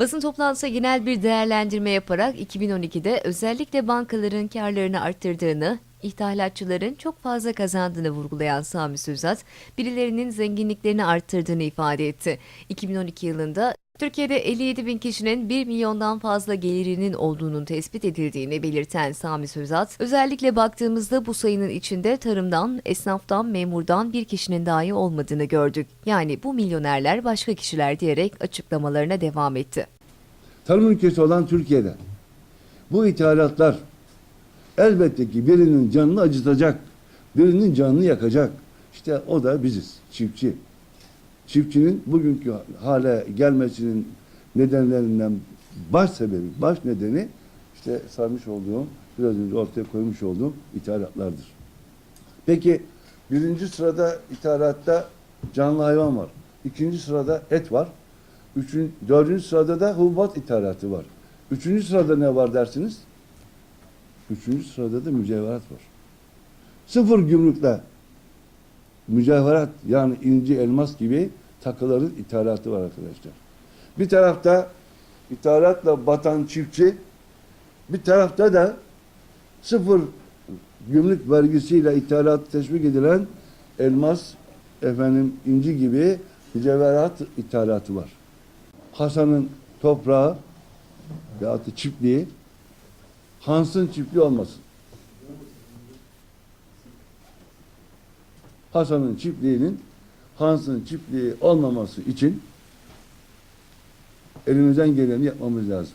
Basın toplantısında genel bir değerlendirme yaparak 2012'de özellikle bankaların karlarını arttırdığını, ithalatçıların çok fazla kazandığını vurgulayan Sami Sözen, birilerinin zenginliklerini arttırdığını ifade etti. 2012 yılında Türkiye'de 57 bin kişinin 1 milyondan fazla gelirinin olduğunun tespit edildiğini belirten Sami Sözat, özellikle baktığımızda bu sayının içinde tarımdan, esnaftan, memurdan bir kişinin dahi olmadığını gördük. Yani bu milyonerler başka kişiler diyerek açıklamalarına devam etti. tarım ülkesi olan Türkiye'de bu ithalatlar elbette ki birinin canını acıtacak, birinin canını yakacak. İşte o da biziz, çiftçi. Çiftçinin bugünkü hale gelmesinin nedenlerinden baş sebebi, baş nedeni işte sarmış olduğum, biraz önce ortaya koymuş olduğum ithalatlardır. Peki birinci sırada ithalatta canlı hayvan var. İkinci sırada et var. Üçün, dördüncü sırada da hububat ithalatı var. Üçüncü sırada ne var dersiniz? Üçüncü sırada da mücevherat var. Sıfır gümrükle mücevherat yani inci elmas gibi takıların ithalatı var arkadaşlar. Bir tarafta ithalatla batan çiftçi, bir tarafta da sıfır gümrük vergisiyle ithalat teşvik edilen elmas, efendim inci gibi mücevherat ithalatı var. Hasan'ın toprağı veyahut çiftliği Hans'ın çiftliği olmasın. Hasan'ın çiftliğinin Hans'ın çiftliği olmaması için elimizden geleni yapmamız lazım.